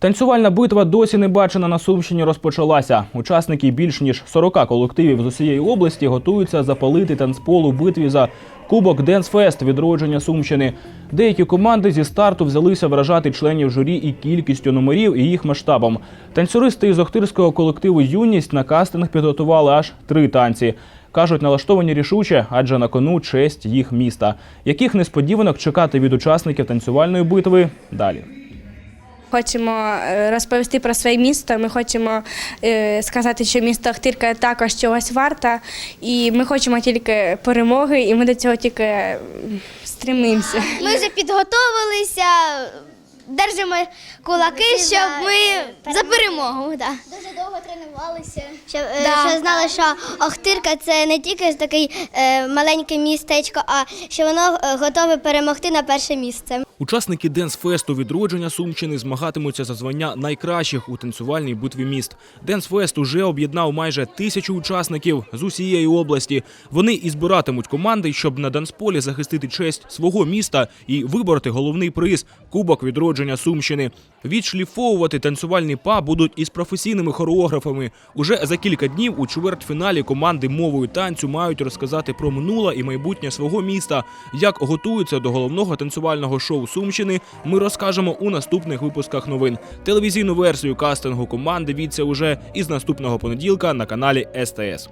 Танцювальна битва досі не бачена на Сумщині розпочалася. Учасники більш ніж 40 колективів з усієї області готуються запалити танцпол у битві за Кубок Денсфест відродження Сумщини. Деякі команди зі старту взялися вражати членів журі і кількістю номерів, і їх масштабом. Танцюристи із охтирського колективу Юність на кастинг підготували аж три танці. Кажуть, налаштовані рішуче, адже на кону честь їх міста. Яких несподіванок чекати від учасників танцювальної битви далі. Хочемо е, розповісти про своє місто. Ми хочемо е, сказати, що місто Охтирка також чогось варта, і ми хочемо тільки перемоги, і ми до цього тільки стремимося. Ми вже підготовилися, держимо кулаки, щоб ми за перемогу. Да. Дуже довго тренувалися. Щоб, е, Да. щоб знали, що Охтирка це не тільки такий е, маленьке містечко, а що воно готове перемогти на перше місце. Учасники Денсфесту відродження Сумщини змагатимуться за звання найкращих у танцювальній битві міст. Денсфест уже об'єднав майже тисячу учасників з усієї області. Вони і збиратимуть команди, щоб на Дансполі захистити честь свого міста і вибороти головний приз Кубок відродження Сумщини. Відшліфовувати танцювальні па будуть із професійними хореографами. Уже за кілька днів у чвертьфіналі команди мовою танцю мають розказати про минуле і майбутнє свого міста. Як готуються до головного танцювального шоу Сумщини, ми розкажемо у наступних випусках новин. Телевізійну версію кастингу команд дивіться уже із наступного понеділка на каналі СТС.